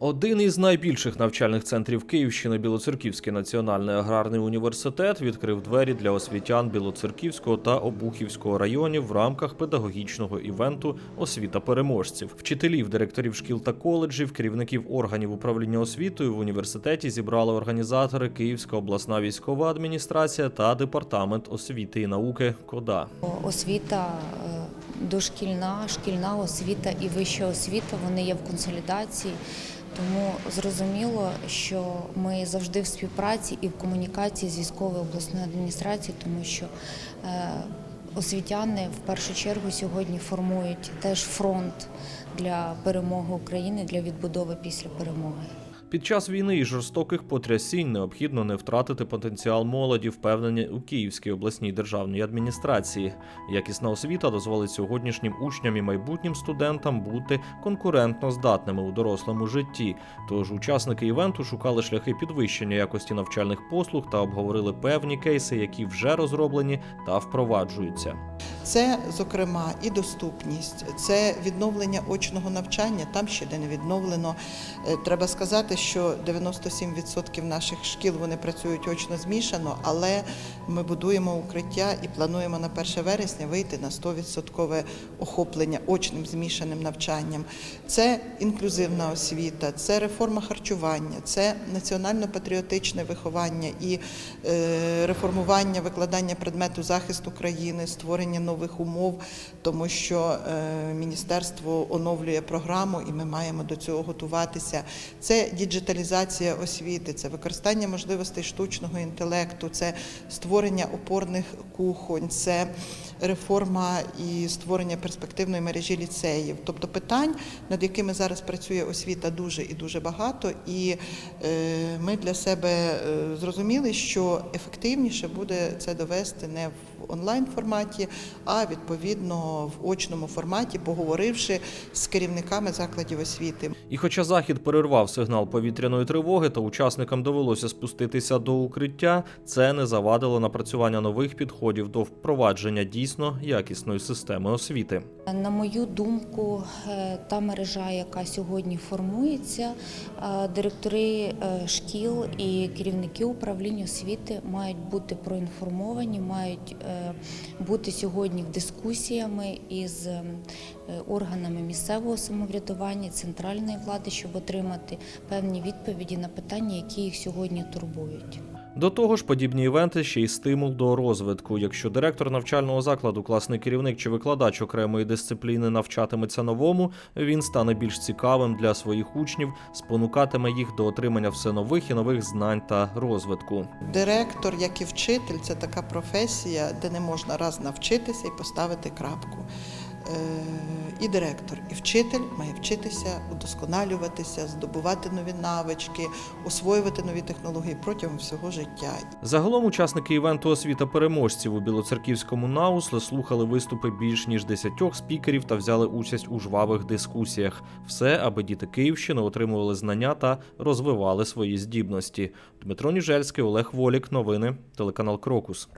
Один із найбільших навчальних центрів Київщини Білоцерківський національний аграрний університет відкрив двері для освітян Білоцерківського та Обухівського районів в рамках педагогічного івенту Освіта переможців. Вчителів, директорів шкіл та коледжів, керівників органів управління освітою в університеті зібрали організатори Київська обласна військова адміністрація та департамент освіти і науки КОДА. Освіта е, дошкільна, шкільна освіта і вища освіта вони є в консолідації. Тому зрозуміло, що ми завжди в співпраці і в комунікації з військовою обласною адміністрацією, тому що е, освітяни в першу чергу сьогодні формують теж фронт для перемоги України, для відбудови після перемоги. Під час війни і жорстоких потрясінь необхідно не втратити потенціал молоді, впевнені у Київській обласній державній адміністрації. Якісна освіта дозволить сьогоднішнім учням і майбутнім студентам бути конкурентно здатними у дорослому житті. Тож учасники івенту шукали шляхи підвищення якості навчальних послуг та обговорили певні кейси, які вже розроблені та впроваджуються. Це, зокрема, і доступність, це відновлення очного навчання. Там ще де не відновлено. Е, Треба сказати, що 97% наших шкіл вони працюють очно змішано, але ми будуємо укриття і плануємо на 1 вересня вийти на 100% охоплення очним змішаним навчанням. Це інклюзивна освіта, це реформа харчування, це національно-патріотичне виховання і е, реформування викладання предмету захисту країни, створення нових умов, тому що е, міністерство оновлює програму, і ми маємо до цього готуватися. Це діджиталізація освіти, це використання можливостей штучного інтелекту, це створення опорних кухонь, це реформа і створення перспективної мережі ліцеїв. Тобто питань, над якими зараз працює освіта, дуже і дуже багато. І е, ми для себе е, зрозуміли, що ефективніше буде це довести не в онлайн форматі, а відповідно в очному форматі, поговоривши з керівниками закладів освіти. І хоча захід перервав сигнал повітряної тривоги, та учасникам довелося спуститися до укриття, це не завадило напрацювання нових підходів до впровадження дійсно якісної системи освіти. На мою думку, е, та мережа, яка сьогодні формується, е, директори е, шкіл і керівники управління освіти мають бути проінформовані, мають бути сьогодні в дискусіями із е, органами місцевого самоврядування, центральної влади, щоб отримати певні відповіді на питання, які їх сьогодні турбують. До того ж, подібні івенти ще й стимул до розвитку. Якщо директор навчального закладу, класний керівник чи викладач окремої дисципліни навчатиметься новому, він стане більш цікавим для своїх учнів, спонукатиме їх до отримання все нових і нових знань та розвитку. Директор, як і вчитель, це така професія, де не можна раз навчитися і поставити крапку. І директор, і вчитель має вчитися, удосконалюватися, здобувати нові навички, освоювати нові технології протягом всього життя. Загалом учасники івенту освіта переможців у Білоцерківському НАУС слухали виступи більш ніж десятьох спікерів та взяли участь у жвавих дискусіях. Все, аби діти Київщини отримували знання та розвивали свої здібності. Дмитро Ніжельський, Олег Волік. Новини, телеканал Крокус.